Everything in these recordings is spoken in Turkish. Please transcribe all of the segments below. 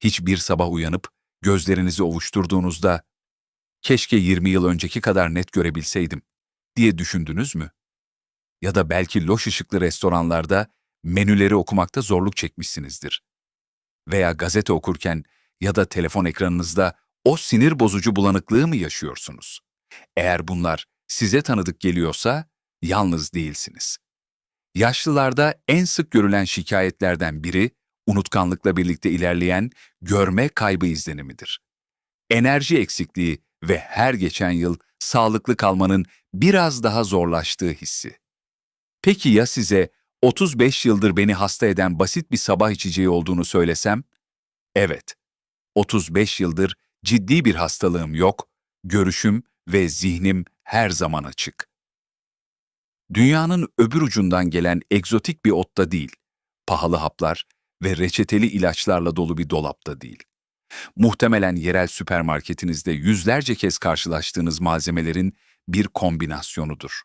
Hiçbir sabah uyanıp gözlerinizi ovuşturduğunuzda keşke 20 yıl önceki kadar net görebilseydim diye düşündünüz mü? Ya da belki loş ışıklı restoranlarda menüleri okumakta zorluk çekmişsinizdir. Veya gazete okurken ya da telefon ekranınızda o sinir bozucu bulanıklığı mı yaşıyorsunuz? Eğer bunlar size tanıdık geliyorsa yalnız değilsiniz. Yaşlılarda en sık görülen şikayetlerden biri unutkanlıkla birlikte ilerleyen görme kaybı izlenimidir. Enerji eksikliği ve her geçen yıl sağlıklı kalmanın biraz daha zorlaştığı hissi. Peki ya size 35 yıldır beni hasta eden basit bir sabah içeceği olduğunu söylesem? Evet, 35 yıldır ciddi bir hastalığım yok, görüşüm ve zihnim her zaman açık. Dünyanın öbür ucundan gelen egzotik bir otta değil, pahalı haplar ve reçeteli ilaçlarla dolu bir dolapta değil. Muhtemelen yerel süpermarketinizde yüzlerce kez karşılaştığınız malzemelerin bir kombinasyonudur.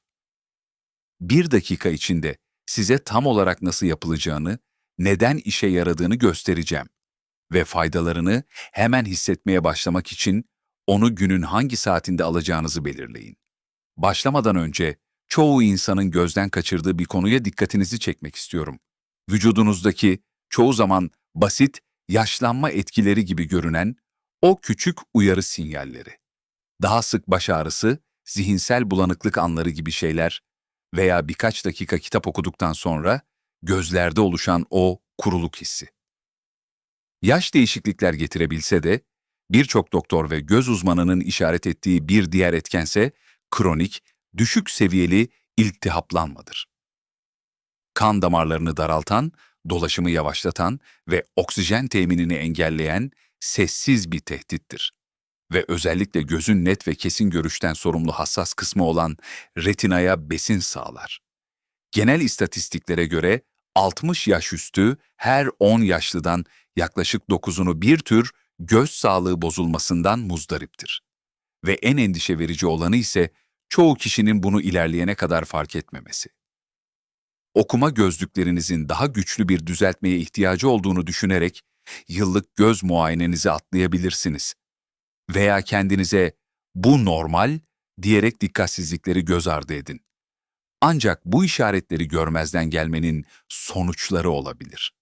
Bir dakika içinde size tam olarak nasıl yapılacağını, neden işe yaradığını göstereceğim ve faydalarını hemen hissetmeye başlamak için onu günün hangi saatinde alacağınızı belirleyin. Başlamadan önce çoğu insanın gözden kaçırdığı bir konuya dikkatinizi çekmek istiyorum. Vücudunuzdaki çoğu zaman basit yaşlanma etkileri gibi görünen o küçük uyarı sinyalleri. Daha sık baş ağrısı, zihinsel bulanıklık anları gibi şeyler veya birkaç dakika kitap okuduktan sonra gözlerde oluşan o kuruluk hissi. Yaş değişiklikler getirebilse de birçok doktor ve göz uzmanının işaret ettiği bir diğer etkense kronik, düşük seviyeli iltihaplanmadır. Kan damarlarını daraltan, dolaşımı yavaşlatan ve oksijen teminini engelleyen sessiz bir tehdittir. Ve özellikle gözün net ve kesin görüşten sorumlu hassas kısmı olan retinaya besin sağlar. Genel istatistiklere göre 60 yaş üstü her 10 yaşlıdan yaklaşık 9'unu bir tür göz sağlığı bozulmasından muzdariptir. Ve en endişe verici olanı ise çoğu kişinin bunu ilerleyene kadar fark etmemesi. Okuma gözlüklerinizin daha güçlü bir düzeltmeye ihtiyacı olduğunu düşünerek yıllık göz muayenenizi atlayabilirsiniz. Veya kendinize bu normal diyerek dikkatsizlikleri göz ardı edin. Ancak bu işaretleri görmezden gelmenin sonuçları olabilir.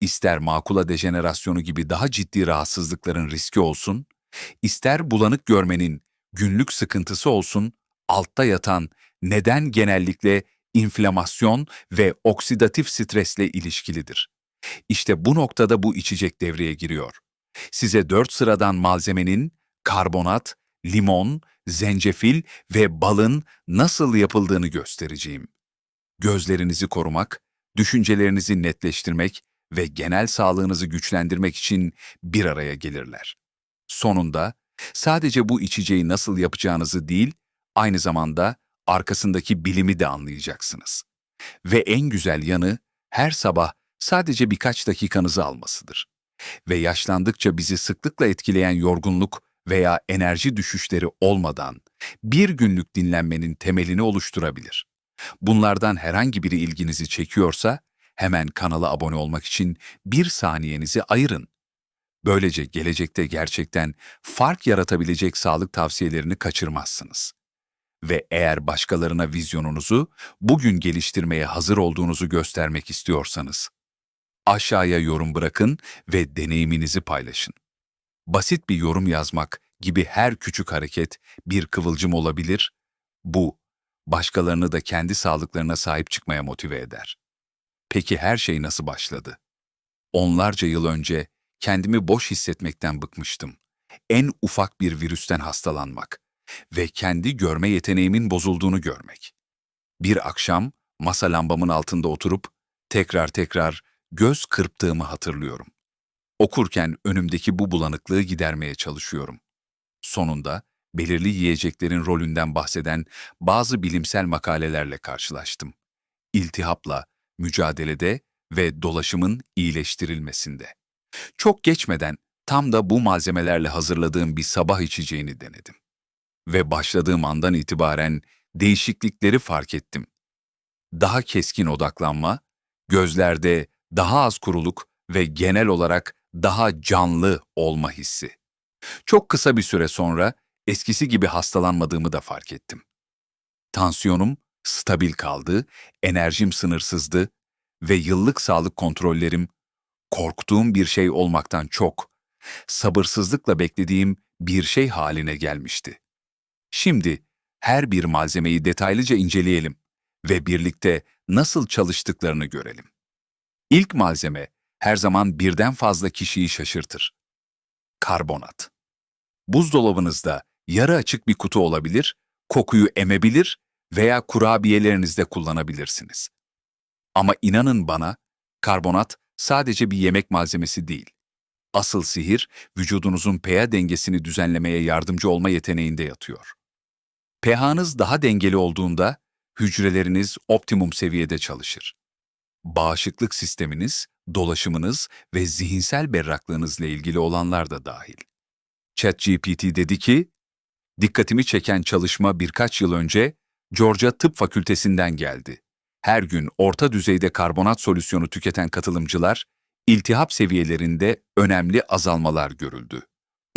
İster makula dejenerasyonu gibi daha ciddi rahatsızlıkların riski olsun, ister bulanık görmenin günlük sıkıntısı olsun, altta yatan neden genellikle inflamasyon ve oksidatif stresle ilişkilidir. İşte bu noktada bu içecek devreye giriyor. Size dört sıradan malzemenin karbonat, limon, zencefil ve balın nasıl yapıldığını göstereceğim. Gözlerinizi korumak, düşüncelerinizi netleştirmek ve genel sağlığınızı güçlendirmek için bir araya gelirler. Sonunda sadece bu içeceği nasıl yapacağınızı değil, aynı zamanda arkasındaki bilimi de anlayacaksınız. Ve en güzel yanı her sabah sadece birkaç dakikanızı almasıdır. Ve yaşlandıkça bizi sıklıkla etkileyen yorgunluk veya enerji düşüşleri olmadan bir günlük dinlenmenin temelini oluşturabilir. Bunlardan herhangi biri ilginizi çekiyorsa hemen kanala abone olmak için bir saniyenizi ayırın. Böylece gelecekte gerçekten fark yaratabilecek sağlık tavsiyelerini kaçırmazsınız. Ve eğer başkalarına vizyonunuzu bugün geliştirmeye hazır olduğunuzu göstermek istiyorsanız, aşağıya yorum bırakın ve deneyiminizi paylaşın. Basit bir yorum yazmak gibi her küçük hareket bir kıvılcım olabilir. Bu, başkalarını da kendi sağlıklarına sahip çıkmaya motive eder. Peki her şey nasıl başladı? Onlarca yıl önce kendimi boş hissetmekten bıkmıştım. En ufak bir virüsten hastalanmak ve kendi görme yeteneğimin bozulduğunu görmek. Bir akşam masa lambamın altında oturup tekrar tekrar göz kırptığımı hatırlıyorum. Okurken önümdeki bu bulanıklığı gidermeye çalışıyorum. Sonunda belirli yiyeceklerin rolünden bahseden bazı bilimsel makalelerle karşılaştım. İltihapla, mücadelede ve dolaşımın iyileştirilmesinde. Çok geçmeden tam da bu malzemelerle hazırladığım bir sabah içeceğini denedim. Ve başladığım andan itibaren değişiklikleri fark ettim. Daha keskin odaklanma, gözlerde daha az kuruluk ve genel olarak daha canlı olma hissi. Çok kısa bir süre sonra eskisi gibi hastalanmadığımı da fark ettim. Tansiyonum stabil kaldı, enerjim sınırsızdı ve yıllık sağlık kontrollerim korktuğum bir şey olmaktan çok, sabırsızlıkla beklediğim bir şey haline gelmişti. Şimdi her bir malzemeyi detaylıca inceleyelim ve birlikte nasıl çalıştıklarını görelim. İlk malzeme her zaman birden fazla kişiyi şaşırtır. Karbonat. Buzdolabınızda yarı açık bir kutu olabilir, kokuyu emebilir veya kurabiyelerinizde kullanabilirsiniz. Ama inanın bana, karbonat sadece bir yemek malzemesi değil. Asıl sihir, vücudunuzun pH dengesini düzenlemeye yardımcı olma yeteneğinde yatıyor. pH'nız daha dengeli olduğunda, hücreleriniz optimum seviyede çalışır. Bağışıklık sisteminiz, dolaşımınız ve zihinsel berraklığınızla ilgili olanlar da dahil. ChatGPT dedi ki, dikkatimi çeken çalışma birkaç yıl önce Georgia Tıp Fakültesinden geldi. Her gün orta düzeyde karbonat solüsyonu tüketen katılımcılar, iltihap seviyelerinde önemli azalmalar görüldü.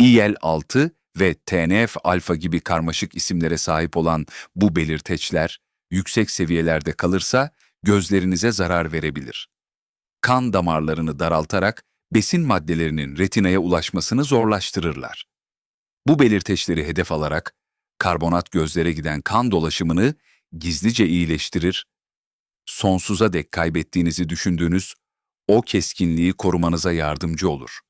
IL-6 ve TNF-alfa gibi karmaşık isimlere sahip olan bu belirteçler, yüksek seviyelerde kalırsa gözlerinize zarar verebilir. Kan damarlarını daraltarak besin maddelerinin retinaya ulaşmasını zorlaştırırlar. Bu belirteçleri hedef alarak karbonat gözlere giden kan dolaşımını gizlice iyileştirir, sonsuza dek kaybettiğinizi düşündüğünüz o keskinliği korumanıza yardımcı olur.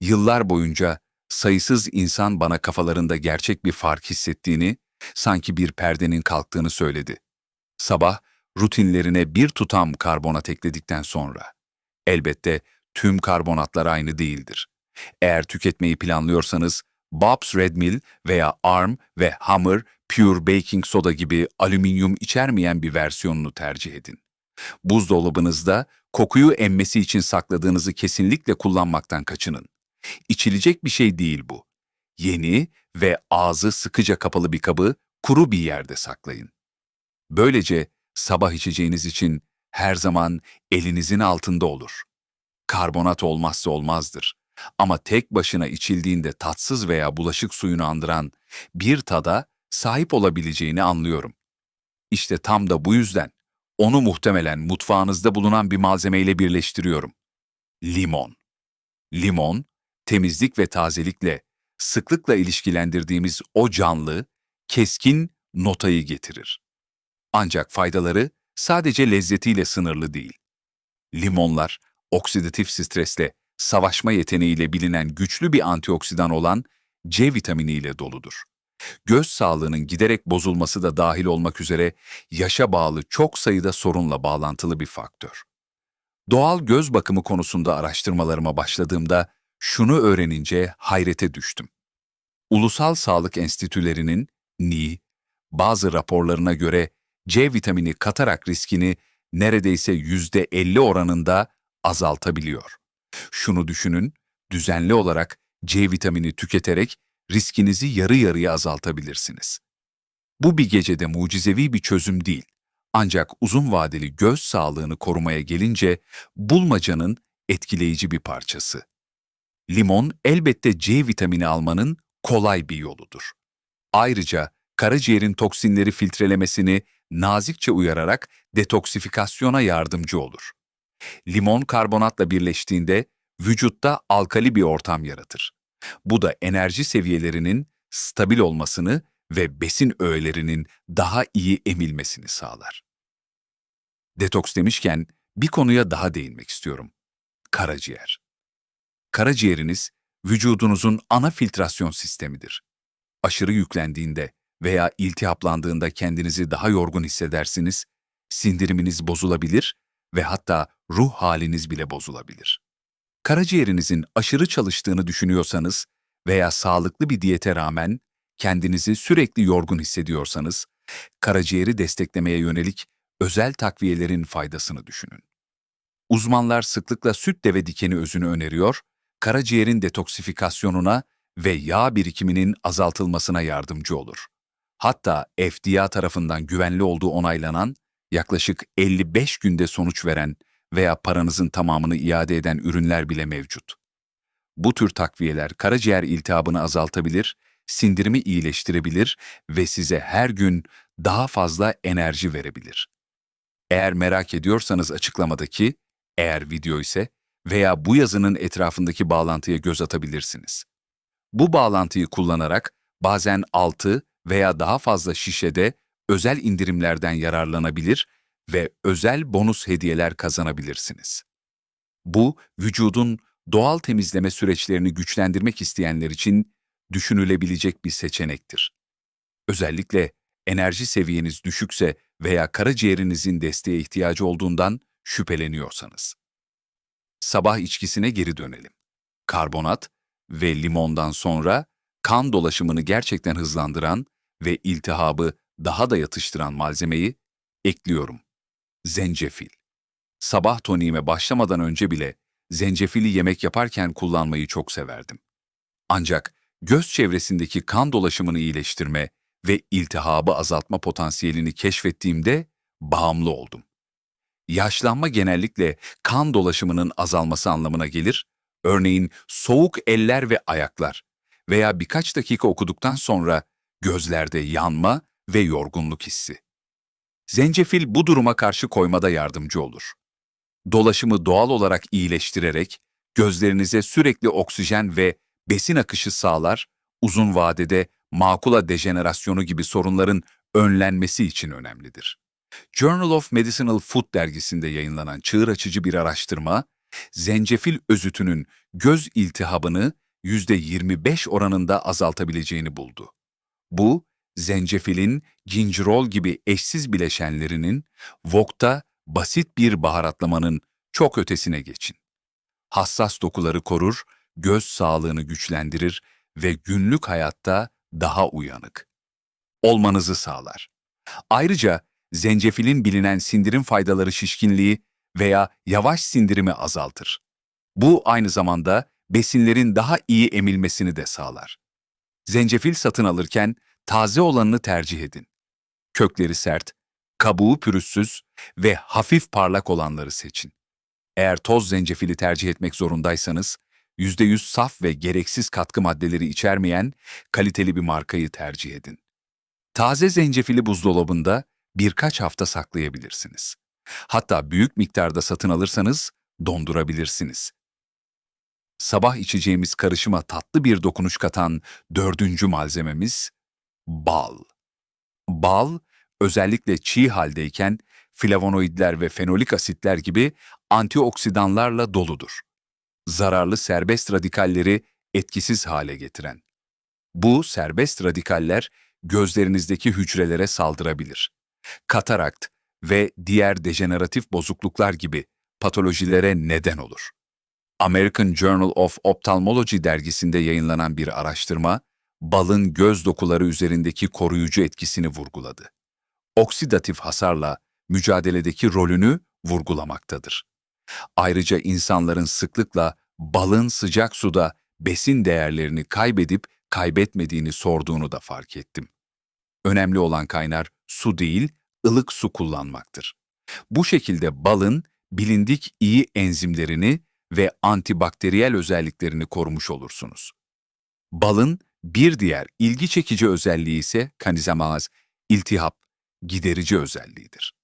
Yıllar boyunca sayısız insan bana kafalarında gerçek bir fark hissettiğini, sanki bir perdenin kalktığını söyledi. Sabah rutinlerine bir tutam karbonat ekledikten sonra. Elbette tüm karbonatlar aynı değildir. Eğer tüketmeyi planlıyorsanız Bob's Red Mill veya Arm ve Hammer Pure Baking Soda gibi alüminyum içermeyen bir versiyonunu tercih edin. Buzdolabınızda kokuyu emmesi için sakladığınızı kesinlikle kullanmaktan kaçının. İçilecek bir şey değil bu. Yeni ve ağzı sıkıca kapalı bir kabı kuru bir yerde saklayın. Böylece sabah içeceğiniz için her zaman elinizin altında olur. Karbonat olmazsa olmazdır. Ama tek başına içildiğinde tatsız veya bulaşık suyunu andıran bir tada sahip olabileceğini anlıyorum. İşte tam da bu yüzden onu muhtemelen mutfağınızda bulunan bir malzemeyle birleştiriyorum. Limon. Limon, temizlik ve tazelikle, sıklıkla ilişkilendirdiğimiz o canlı, keskin notayı getirir. Ancak faydaları sadece lezzetiyle sınırlı değil. Limonlar, oksidatif stresle, savaşma yeteneğiyle bilinen güçlü bir antioksidan olan C vitaminiyle doludur. Göz sağlığının giderek bozulması da dahil olmak üzere yaşa bağlı çok sayıda sorunla bağlantılı bir faktör. Doğal göz bakımı konusunda araştırmalarıma başladığımda şunu öğrenince hayrete düştüm. Ulusal Sağlık Enstitülerinin NI, bazı raporlarına göre C vitamini katarak riskini neredeyse %50 oranında azaltabiliyor. Şunu düşünün, düzenli olarak C vitamini tüketerek riskinizi yarı yarıya azaltabilirsiniz. Bu bir gecede mucizevi bir çözüm değil. Ancak uzun vadeli göz sağlığını korumaya gelince bulmacanın etkileyici bir parçası. Limon elbette C vitamini almanın kolay bir yoludur. Ayrıca karaciğerin toksinleri filtrelemesini nazikçe uyararak detoksifikasyona yardımcı olur. Limon karbonatla birleştiğinde vücutta alkali bir ortam yaratır. Bu da enerji seviyelerinin stabil olmasını ve besin öğelerinin daha iyi emilmesini sağlar. Detoks demişken bir konuya daha değinmek istiyorum. Karaciğer. Karaciğeriniz vücudunuzun ana filtrasyon sistemidir. Aşırı yüklendiğinde veya iltihaplandığında kendinizi daha yorgun hissedersiniz, sindiriminiz bozulabilir ve hatta ruh haliniz bile bozulabilir. Karaciğerinizin aşırı çalıştığını düşünüyorsanız veya sağlıklı bir diyete rağmen kendinizi sürekli yorgun hissediyorsanız, karaciğeri desteklemeye yönelik özel takviyelerin faydasını düşünün. Uzmanlar sıklıkla süt deve dikeni özünü öneriyor, karaciğerin detoksifikasyonuna ve yağ birikiminin azaltılmasına yardımcı olur. Hatta FDA tarafından güvenli olduğu onaylanan, yaklaşık 55 günde sonuç veren veya paranızın tamamını iade eden ürünler bile mevcut. Bu tür takviyeler karaciğer iltihabını azaltabilir, sindirimi iyileştirebilir ve size her gün daha fazla enerji verebilir. Eğer merak ediyorsanız açıklamadaki, eğer video ise veya bu yazının etrafındaki bağlantıya göz atabilirsiniz. Bu bağlantıyı kullanarak bazen 6 veya daha fazla şişede özel indirimlerden yararlanabilir ve özel bonus hediyeler kazanabilirsiniz. Bu, vücudun doğal temizleme süreçlerini güçlendirmek isteyenler için düşünülebilecek bir seçenektir. Özellikle enerji seviyeniz düşükse veya karaciğerinizin desteğe ihtiyacı olduğundan şüpheleniyorsanız. Sabah içkisine geri dönelim. Karbonat ve limondan sonra kan dolaşımını gerçekten hızlandıran ve iltihabı daha da yatıştıran malzemeyi ekliyorum. Zencefil. Sabah toniğime başlamadan önce bile zencefili yemek yaparken kullanmayı çok severdim. Ancak göz çevresindeki kan dolaşımını iyileştirme ve iltihabı azaltma potansiyelini keşfettiğimde bağımlı oldum. Yaşlanma genellikle kan dolaşımının azalması anlamına gelir. Örneğin soğuk eller ve ayaklar veya birkaç dakika okuduktan sonra gözlerde yanma ve yorgunluk hissi. Zencefil bu duruma karşı koymada yardımcı olur. Dolaşımı doğal olarak iyileştirerek gözlerinize sürekli oksijen ve besin akışı sağlar, uzun vadede makula dejenerasyonu gibi sorunların önlenmesi için önemlidir. Journal of Medicinal Food dergisinde yayınlanan çığır açıcı bir araştırma, zencefil özütünün göz iltihabını %25 oranında azaltabileceğini buldu. Bu, zencefilin gincirol gibi eşsiz bileşenlerinin wokta basit bir baharatlamanın çok ötesine geçin. Hassas dokuları korur, göz sağlığını güçlendirir ve günlük hayatta daha uyanık olmanızı sağlar. Ayrıca zencefilin bilinen sindirim faydaları şişkinliği veya yavaş sindirimi azaltır. Bu aynı zamanda besinlerin daha iyi emilmesini de sağlar. Zencefil satın alırken taze olanını tercih edin. Kökleri sert, kabuğu pürüzsüz ve hafif parlak olanları seçin. Eğer toz zencefili tercih etmek zorundaysanız, %100 saf ve gereksiz katkı maddeleri içermeyen kaliteli bir markayı tercih edin. Taze zencefili buzdolabında birkaç hafta saklayabilirsiniz. Hatta büyük miktarda satın alırsanız dondurabilirsiniz. Sabah içeceğimiz karışıma tatlı bir dokunuş katan dördüncü malzememiz bal. Bal, özellikle çiğ haldeyken flavonoidler ve fenolik asitler gibi antioksidanlarla doludur. Zararlı serbest radikalleri etkisiz hale getiren. Bu serbest radikaller gözlerinizdeki hücrelere saldırabilir. Katarakt ve diğer dejeneratif bozukluklar gibi patolojilere neden olur. American Journal of Ophthalmology dergisinde yayınlanan bir araştırma, balın göz dokuları üzerindeki koruyucu etkisini vurguladı. Oksidatif hasarla mücadeledeki rolünü vurgulamaktadır. Ayrıca insanların sıklıkla balın sıcak suda besin değerlerini kaybedip kaybetmediğini sorduğunu da fark ettim. Önemli olan kaynar su değil, ılık su kullanmaktır. Bu şekilde balın bilindik iyi enzimlerini ve antibakteriyel özelliklerini korumuş olursunuz. Balın bir diğer ilgi çekici özelliği ise kanizamaz, iltihap, giderici özelliğidir.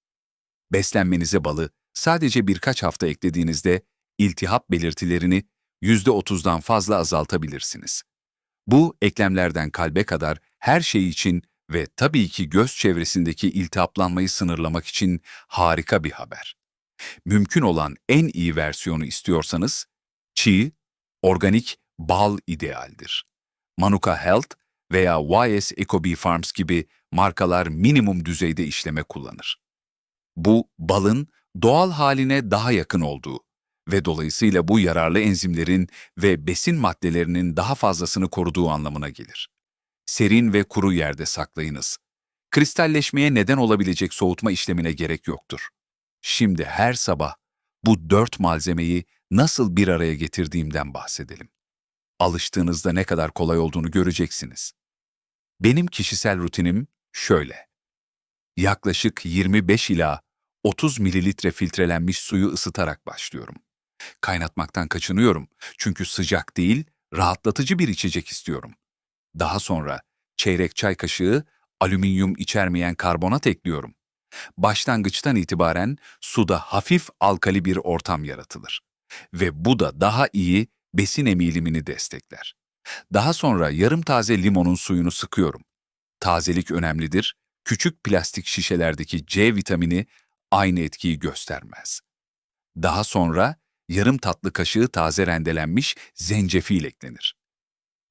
Beslenmenize balı sadece birkaç hafta eklediğinizde iltihap belirtilerini %30'dan fazla azaltabilirsiniz. Bu eklemlerden kalbe kadar her şey için ve tabii ki göz çevresindeki iltihaplanmayı sınırlamak için harika bir haber. Mümkün olan en iyi versiyonu istiyorsanız, çiğ, organik bal idealdir. Manuka Health veya YS Ecobee Farms gibi markalar minimum düzeyde işleme kullanır. Bu, balın doğal haline daha yakın olduğu ve dolayısıyla bu yararlı enzimlerin ve besin maddelerinin daha fazlasını koruduğu anlamına gelir. Serin ve kuru yerde saklayınız. Kristalleşmeye neden olabilecek soğutma işlemine gerek yoktur. Şimdi her sabah bu dört malzemeyi nasıl bir araya getirdiğimden bahsedelim. Alıştığınızda ne kadar kolay olduğunu göreceksiniz. Benim kişisel rutinim şöyle. Yaklaşık 25 ila 30 mililitre filtrelenmiş suyu ısıtarak başlıyorum. Kaynatmaktan kaçınıyorum çünkü sıcak değil, rahatlatıcı bir içecek istiyorum. Daha sonra çeyrek çay kaşığı alüminyum içermeyen karbonat ekliyorum. Başlangıçtan itibaren suda hafif alkali bir ortam yaratılır ve bu da daha iyi besin emilimini destekler. Daha sonra yarım taze limonun suyunu sıkıyorum. Tazelik önemlidir. Küçük plastik şişelerdeki C vitamini aynı etkiyi göstermez. Daha sonra yarım tatlı kaşığı taze rendelenmiş zencefil eklenir.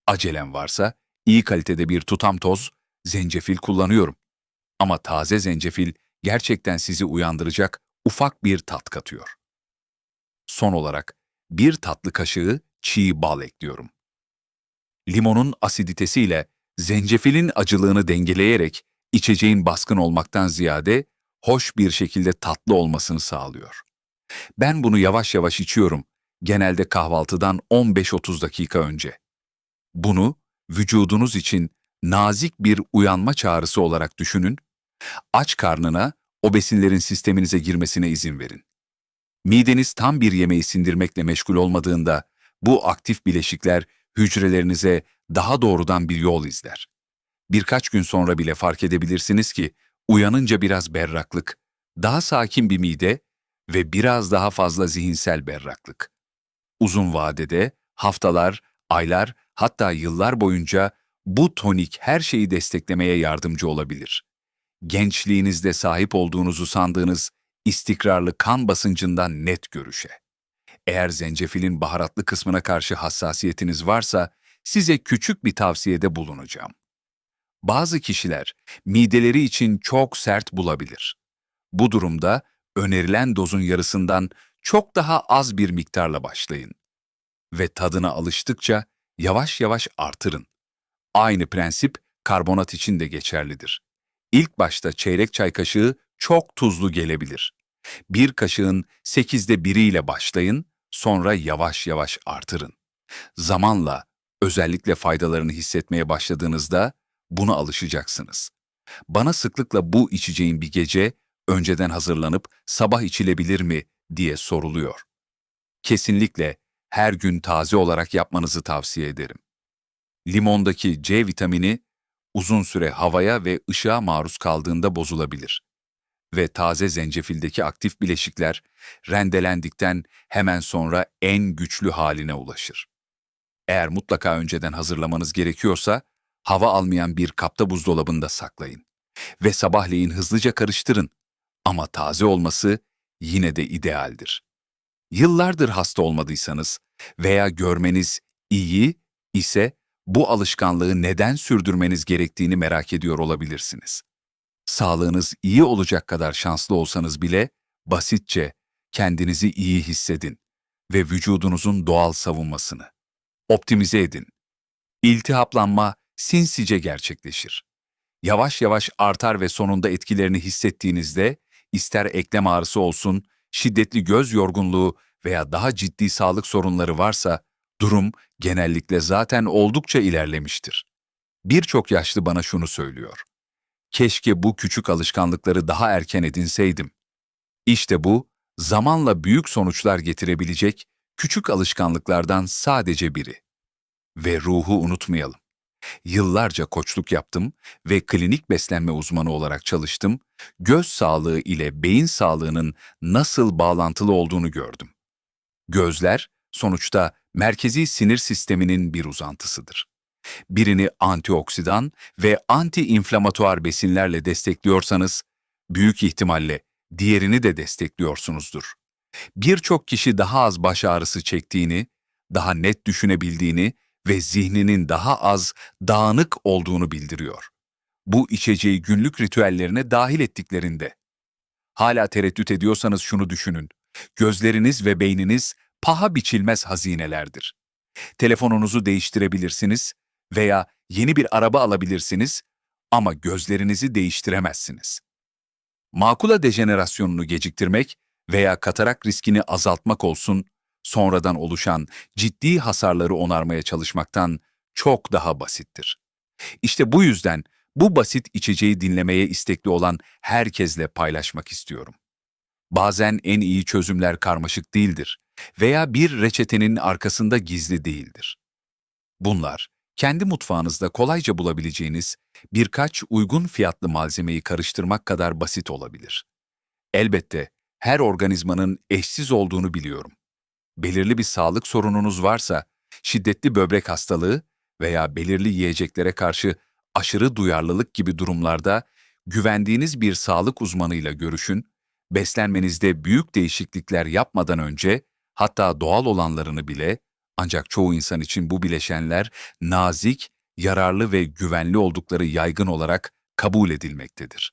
Acelem varsa iyi kalitede bir tutam toz, zencefil kullanıyorum. Ama taze zencefil gerçekten sizi uyandıracak ufak bir tat katıyor. Son olarak bir tatlı kaşığı çiğ bal ekliyorum. Limonun asiditesiyle zencefilin acılığını dengeleyerek içeceğin baskın olmaktan ziyade hoş bir şekilde tatlı olmasını sağlıyor. Ben bunu yavaş yavaş içiyorum, genelde kahvaltıdan 15-30 dakika önce. Bunu vücudunuz için nazik bir uyanma çağrısı olarak düşünün, aç karnına o besinlerin sisteminize girmesine izin verin. Mideniz tam bir yemeği sindirmekle meşgul olmadığında bu aktif bileşikler hücrelerinize daha doğrudan bir yol izler. Birkaç gün sonra bile fark edebilirsiniz ki uyanınca biraz berraklık, daha sakin bir mide ve biraz daha fazla zihinsel berraklık. Uzun vadede haftalar, aylar hatta yıllar boyunca bu tonik her şeyi desteklemeye yardımcı olabilir. Gençliğinizde sahip olduğunuzu sandığınız istikrarlı kan basıncından net görüşe. Eğer zencefilin baharatlı kısmına karşı hassasiyetiniz varsa size küçük bir tavsiyede bulunacağım. Bazı kişiler mideleri için çok sert bulabilir. Bu durumda önerilen dozun yarısından çok daha az bir miktarla başlayın. Ve tadına alıştıkça yavaş yavaş artırın. Aynı prensip karbonat için de geçerlidir. İlk başta çeyrek çay kaşığı çok tuzlu gelebilir. Bir kaşığın sekizde biriyle başlayın, sonra yavaş yavaş artırın. Zamanla, özellikle faydalarını hissetmeye başladığınızda buna alışacaksınız. Bana sıklıkla bu içeceğin bir gece önceden hazırlanıp sabah içilebilir mi diye soruluyor. Kesinlikle her gün taze olarak yapmanızı tavsiye ederim. Limondaki C vitamini uzun süre havaya ve ışığa maruz kaldığında bozulabilir. Ve taze zencefildeki aktif bileşikler rendelendikten hemen sonra en güçlü haline ulaşır. Eğer mutlaka önceden hazırlamanız gerekiyorsa, hava almayan bir kapta buzdolabında saklayın. Ve sabahleyin hızlıca karıştırın. Ama taze olması yine de idealdir. Yıllardır hasta olmadıysanız veya görmeniz iyi ise bu alışkanlığı neden sürdürmeniz gerektiğini merak ediyor olabilirsiniz. Sağlığınız iyi olacak kadar şanslı olsanız bile basitçe kendinizi iyi hissedin ve vücudunuzun doğal savunmasını optimize edin. İltihaplanma sinsice gerçekleşir. Yavaş yavaş artar ve sonunda etkilerini hissettiğinizde ister eklem ağrısı olsun, şiddetli göz yorgunluğu veya daha ciddi sağlık sorunları varsa durum genellikle zaten oldukça ilerlemiştir. Birçok yaşlı bana şunu söylüyor. Keşke bu küçük alışkanlıkları daha erken edinseydim. İşte bu, zamanla büyük sonuçlar getirebilecek küçük alışkanlıklardan sadece biri. Ve ruhu unutmayalım. Yıllarca koçluk yaptım ve klinik beslenme uzmanı olarak çalıştım, göz sağlığı ile beyin sağlığının nasıl bağlantılı olduğunu gördüm. Gözler, sonuçta merkezi sinir sisteminin bir uzantısıdır. Birini antioksidan ve anti-inflamatuar besinlerle destekliyorsanız, büyük ihtimalle diğerini de destekliyorsunuzdur. Birçok kişi daha az baş ağrısı çektiğini, daha net düşünebildiğini ve zihninin daha az dağınık olduğunu bildiriyor. Bu içeceği günlük ritüellerine dahil ettiklerinde. Hala tereddüt ediyorsanız şunu düşünün. Gözleriniz ve beyniniz paha biçilmez hazinelerdir. Telefonunuzu değiştirebilirsiniz veya yeni bir araba alabilirsiniz ama gözlerinizi değiştiremezsiniz. Makula dejenerasyonunu geciktirmek veya katarak riskini azaltmak olsun, sonradan oluşan ciddi hasarları onarmaya çalışmaktan çok daha basittir. İşte bu yüzden bu basit içeceği dinlemeye istekli olan herkesle paylaşmak istiyorum. Bazen en iyi çözümler karmaşık değildir veya bir reçetenin arkasında gizli değildir. Bunlar, kendi mutfağınızda kolayca bulabileceğiniz birkaç uygun fiyatlı malzemeyi karıştırmak kadar basit olabilir. Elbette her organizmanın eşsiz olduğunu biliyorum. Belirli bir sağlık sorununuz varsa, şiddetli böbrek hastalığı veya belirli yiyeceklere karşı aşırı duyarlılık gibi durumlarda güvendiğiniz bir sağlık uzmanıyla görüşün, beslenmenizde büyük değişiklikler yapmadan önce hatta doğal olanlarını bile ancak çoğu insan için bu bileşenler nazik, yararlı ve güvenli oldukları yaygın olarak kabul edilmektedir.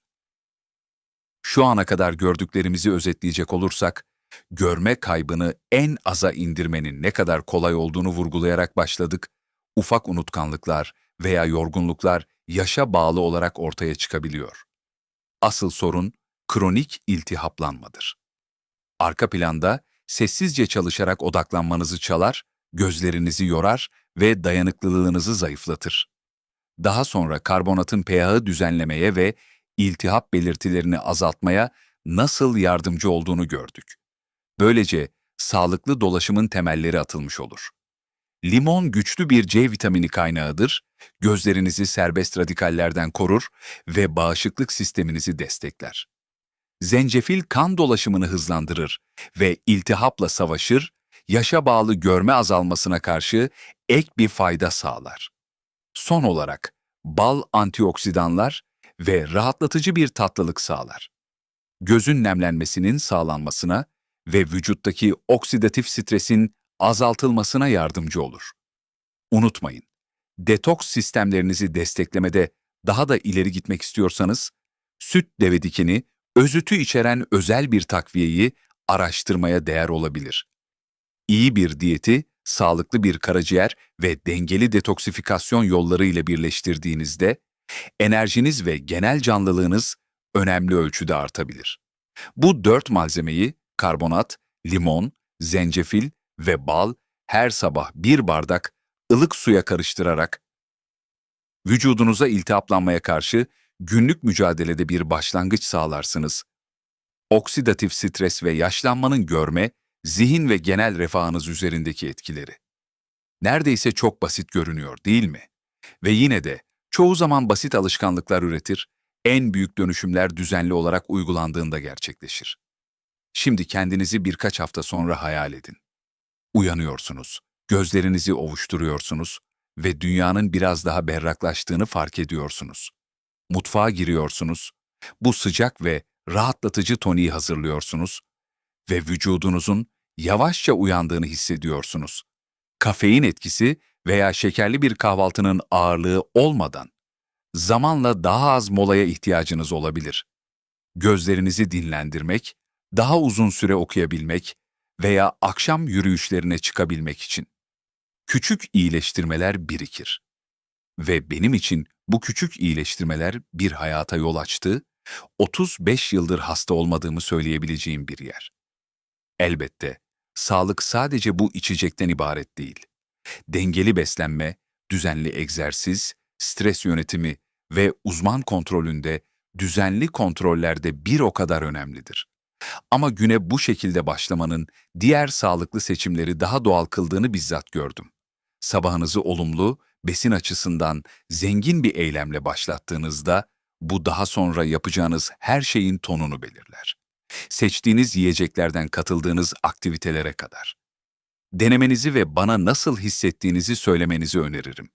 Şu ana kadar gördüklerimizi özetleyecek olursak, görme kaybını en aza indirmenin ne kadar kolay olduğunu vurgulayarak başladık. Ufak unutkanlıklar veya yorgunluklar yaşa bağlı olarak ortaya çıkabiliyor. Asıl sorun kronik iltihaplanmadır. Arka planda sessizce çalışarak odaklanmanızı çalar, gözlerinizi yorar ve dayanıklılığınızı zayıflatır. Daha sonra karbonatın pH'ı düzenlemeye ve iltihap belirtilerini azaltmaya nasıl yardımcı olduğunu gördük. Böylece sağlıklı dolaşımın temelleri atılmış olur. Limon güçlü bir C vitamini kaynağıdır, gözlerinizi serbest radikallerden korur ve bağışıklık sisteminizi destekler. Zencefil kan dolaşımını hızlandırır ve iltihapla savaşır, yaşa bağlı görme azalmasına karşı ek bir fayda sağlar. Son olarak bal antioksidanlar ve rahatlatıcı bir tatlılık sağlar. Gözün nemlenmesinin sağlanmasına ve vücuttaki oksidatif stresin azaltılmasına yardımcı olur. Unutmayın, detoks sistemlerinizi desteklemede daha da ileri gitmek istiyorsanız, süt deve dikeni, özütü içeren özel bir takviyeyi araştırmaya değer olabilir. İyi bir diyeti, sağlıklı bir karaciğer ve dengeli detoksifikasyon yolları ile birleştirdiğinizde, enerjiniz ve genel canlılığınız önemli ölçüde artabilir. Bu dört malzemeyi karbonat, limon, zencefil ve bal her sabah bir bardak ılık suya karıştırarak vücudunuza iltihaplanmaya karşı günlük mücadelede bir başlangıç sağlarsınız. Oksidatif stres ve yaşlanmanın görme, zihin ve genel refahınız üzerindeki etkileri. Neredeyse çok basit görünüyor değil mi? Ve yine de çoğu zaman basit alışkanlıklar üretir, en büyük dönüşümler düzenli olarak uygulandığında gerçekleşir. Şimdi kendinizi birkaç hafta sonra hayal edin. Uyanıyorsunuz, gözlerinizi ovuşturuyorsunuz ve dünyanın biraz daha berraklaştığını fark ediyorsunuz. Mutfağa giriyorsunuz, bu sıcak ve rahatlatıcı toniği hazırlıyorsunuz ve vücudunuzun yavaşça uyandığını hissediyorsunuz. Kafein etkisi veya şekerli bir kahvaltının ağırlığı olmadan zamanla daha az molaya ihtiyacınız olabilir. Gözlerinizi dinlendirmek, daha uzun süre okuyabilmek veya akşam yürüyüşlerine çıkabilmek için. Küçük iyileştirmeler birikir. Ve benim için bu küçük iyileştirmeler bir hayata yol açtı, 35 yıldır hasta olmadığımı söyleyebileceğim bir yer. Elbette, sağlık sadece bu içecekten ibaret değil. Dengeli beslenme, düzenli egzersiz, stres yönetimi ve uzman kontrolünde düzenli kontrollerde bir o kadar önemlidir. Ama güne bu şekilde başlamanın diğer sağlıklı seçimleri daha doğal kıldığını bizzat gördüm. Sabahınızı olumlu, besin açısından zengin bir eylemle başlattığınızda bu daha sonra yapacağınız her şeyin tonunu belirler. Seçtiğiniz yiyeceklerden katıldığınız aktivitelere kadar. Denemenizi ve bana nasıl hissettiğinizi söylemenizi öneririm.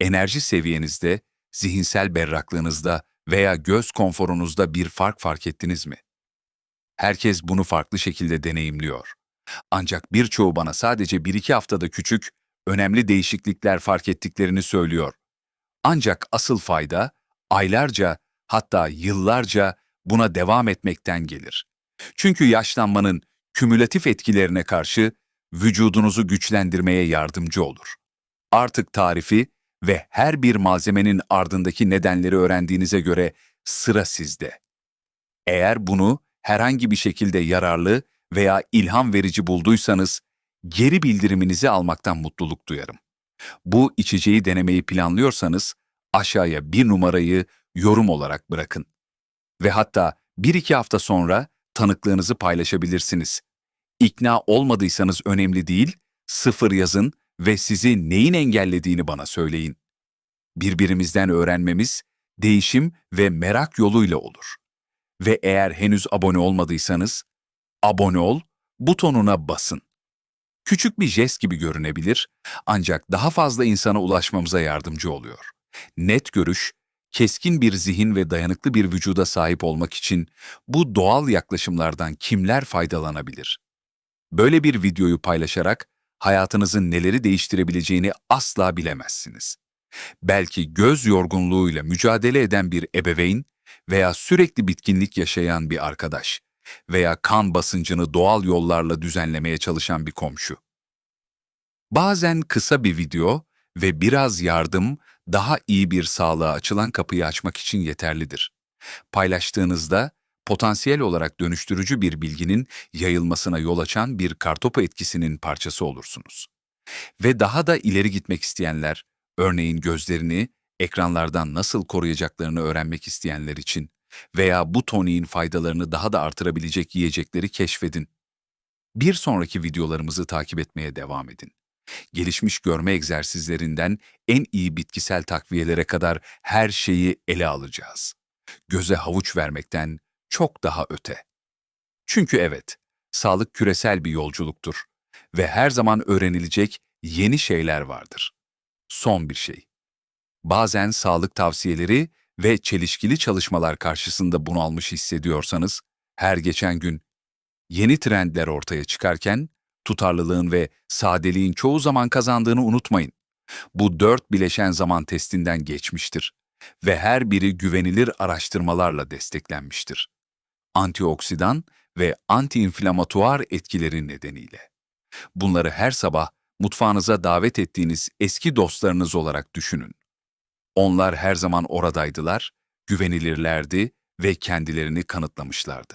Enerji seviyenizde, zihinsel berraklığınızda veya göz konforunuzda bir fark fark ettiniz mi? Herkes bunu farklı şekilde deneyimliyor. Ancak birçoğu bana sadece bir iki haftada küçük, önemli değişiklikler fark ettiklerini söylüyor. Ancak asıl fayda aylarca hatta yıllarca buna devam etmekten gelir. Çünkü yaşlanmanın kümülatif etkilerine karşı vücudunuzu güçlendirmeye yardımcı olur. Artık tarifi ve her bir malzemenin ardındaki nedenleri öğrendiğinize göre sıra sizde. Eğer bunu herhangi bir şekilde yararlı veya ilham verici bulduysanız, geri bildiriminizi almaktan mutluluk duyarım. Bu içeceği denemeyi planlıyorsanız, aşağıya bir numarayı yorum olarak bırakın. Ve hatta bir iki hafta sonra tanıklığınızı paylaşabilirsiniz. İkna olmadıysanız önemli değil, sıfır yazın ve sizi neyin engellediğini bana söyleyin. Birbirimizden öğrenmemiz, değişim ve merak yoluyla olur. Ve eğer henüz abone olmadıysanız, abone ol butonuna basın. Küçük bir jest gibi görünebilir ancak daha fazla insana ulaşmamıza yardımcı oluyor. Net görüş, keskin bir zihin ve dayanıklı bir vücuda sahip olmak için bu doğal yaklaşımlardan kimler faydalanabilir? Böyle bir videoyu paylaşarak hayatınızın neleri değiştirebileceğini asla bilemezsiniz. Belki göz yorgunluğuyla mücadele eden bir ebeveyn veya sürekli bitkinlik yaşayan bir arkadaş veya kan basıncını doğal yollarla düzenlemeye çalışan bir komşu. Bazen kısa bir video ve biraz yardım daha iyi bir sağlığa açılan kapıyı açmak için yeterlidir. Paylaştığınızda potansiyel olarak dönüştürücü bir bilginin yayılmasına yol açan bir kartopu etkisinin parçası olursunuz. Ve daha da ileri gitmek isteyenler, örneğin gözlerini ekranlardan nasıl koruyacaklarını öğrenmek isteyenler için veya bu toniğin faydalarını daha da artırabilecek yiyecekleri keşfedin. Bir sonraki videolarımızı takip etmeye devam edin. Gelişmiş görme egzersizlerinden en iyi bitkisel takviyelere kadar her şeyi ele alacağız. Göze havuç vermekten çok daha öte. Çünkü evet, sağlık küresel bir yolculuktur ve her zaman öğrenilecek yeni şeyler vardır. Son bir şey. Bazen sağlık tavsiyeleri ve çelişkili çalışmalar karşısında bunalmış hissediyorsanız, her geçen gün yeni trendler ortaya çıkarken tutarlılığın ve sadeliğin çoğu zaman kazandığını unutmayın. Bu dört bileşen zaman testinden geçmiştir ve her biri güvenilir araştırmalarla desteklenmiştir. Antioksidan ve antiinflamatuar etkileri nedeniyle. Bunları her sabah mutfağınıza davet ettiğiniz eski dostlarınız olarak düşünün. Onlar her zaman oradaydılar, güvenilirlerdi ve kendilerini kanıtlamışlardı.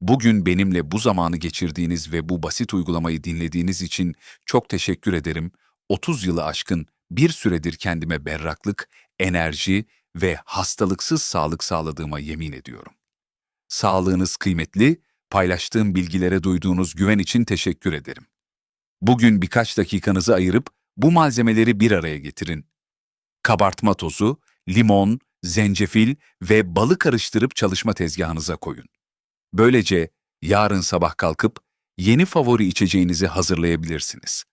Bugün benimle bu zamanı geçirdiğiniz ve bu basit uygulamayı dinlediğiniz için çok teşekkür ederim. 30 yılı aşkın bir süredir kendime berraklık, enerji ve hastalıksız sağlık sağladığıma yemin ediyorum. Sağlığınız kıymetli, paylaştığım bilgilere duyduğunuz güven için teşekkür ederim. Bugün birkaç dakikanızı ayırıp bu malzemeleri bir araya getirin. Kabartma tozu, limon, zencefil ve balı karıştırıp çalışma tezgahınıza koyun. Böylece yarın sabah kalkıp yeni favori içeceğinizi hazırlayabilirsiniz.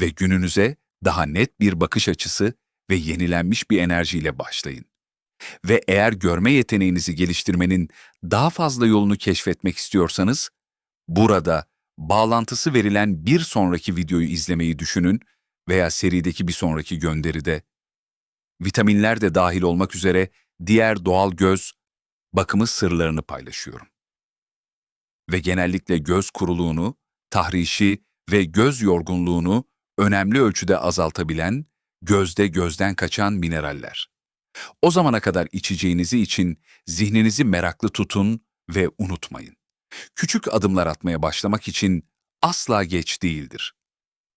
Ve gününüze daha net bir bakış açısı ve yenilenmiş bir enerjiyle başlayın. Ve eğer görme yeteneğinizi geliştirmenin daha fazla yolunu keşfetmek istiyorsanız, burada bağlantısı verilen bir sonraki videoyu izlemeyi düşünün veya serideki bir sonraki gönderide. Vitaminler de dahil olmak üzere diğer doğal göz bakımı sırlarını paylaşıyorum ve genellikle göz kuruluğunu, tahrişi ve göz yorgunluğunu önemli ölçüde azaltabilen, gözde gözden kaçan mineraller. O zamana kadar içeceğinizi için zihninizi meraklı tutun ve unutmayın. Küçük adımlar atmaya başlamak için asla geç değildir.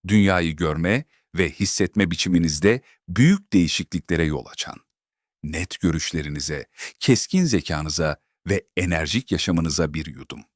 Dünyayı görme ve hissetme biçiminizde büyük değişikliklere yol açan, net görüşlerinize, keskin zekanıza ve enerjik yaşamınıza bir yudum.